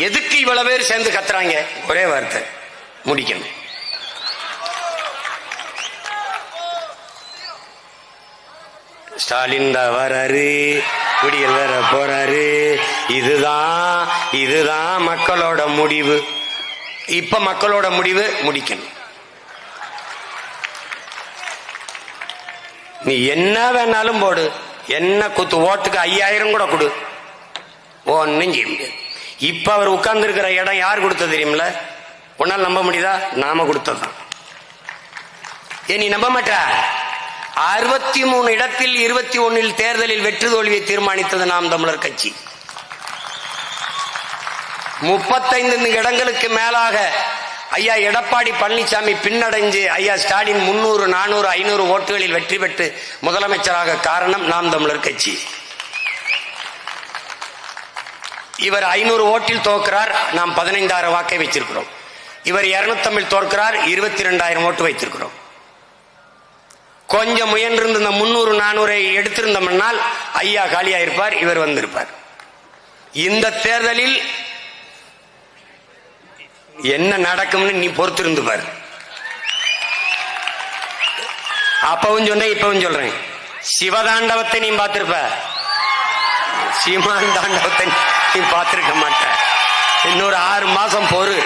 எதுக்கு இவ்வளவு பேர் சேர்ந்து கத்துறாங்க? ஒரே வார்த்தை. முடிக்கணும். ஸ்டாலின் தான் வராரு குடியல் வேற போறாரு. இதுதான் இதுதான் மக்களோட முடிவு. இப்ப மக்களோட முடிவு முடிக்கணும். நீ என்ன வேணாலும் போடு. என்ன குத்து ஓட்டுக்கு ஐயாயிரம் கூட கொடு. ஒன்னும் செய்ய முடியாது. இப்ப அவர் உட்கார்ந்து இருக்கிற இடம் யார் கொடுத்தது தெரியுமில உன்னால் நம்ப முடியுதா? நாம கொடுத்ததுதான். ஏ நீ நம்ப மாட்ட? அறுபத்தி மூணு இடத்தில் இருபத்தி ஒன்னில் தேர்தலில் வெற்றி தோல்வியை தீர்மானித்தது நாம் தமிழர் கட்சி. முப்பத்தைந்து இடங்களுக்கு மேலாக ஐயா எடப்பாடி பழனிசாமி பின்னடைஞ்சு ஐயா ஸ்டாலின் முன்னூறு நானூறு ஐநூறு ஓட்டுகளில் வெற்றி பெற்று முதலமைச்சராக காரணம் நாம் தமிழர் கட்சி. இவர் ஐநூறு ஓட்டில் தோற்கிறார் நாம் பதினைந்தாயிரம் வாக்கை வச்சிருக்கிறோம் இவர் இருநூத்தமிழ் தோற்கிறார் இருபத்தி ரெண்டாயிரம் ஓட்டு வைத்திருக்கிறோம். கொஞ்சம் முயன்றிருந்த இந்த முன்னூறு நானூறை எடுத்திருந்தோம்னால் ஐயா காலியா இருப்பார் இவர் வந்திருப்பார். இந்த தேர்தலில் என்ன நடக்கும்னு நீ பொறுத்திருந்து பாரு அப்பவும் சொன்னேன் இப்பவும் சொல்றேன். சிவதாண்டவத்தை நீ பார்த்திருப்ப. சீமான் தாண்டவத்தை நீ பார்த்திருக்க மாட்ட இன்னொரு ஆறு மாசம் பொறு.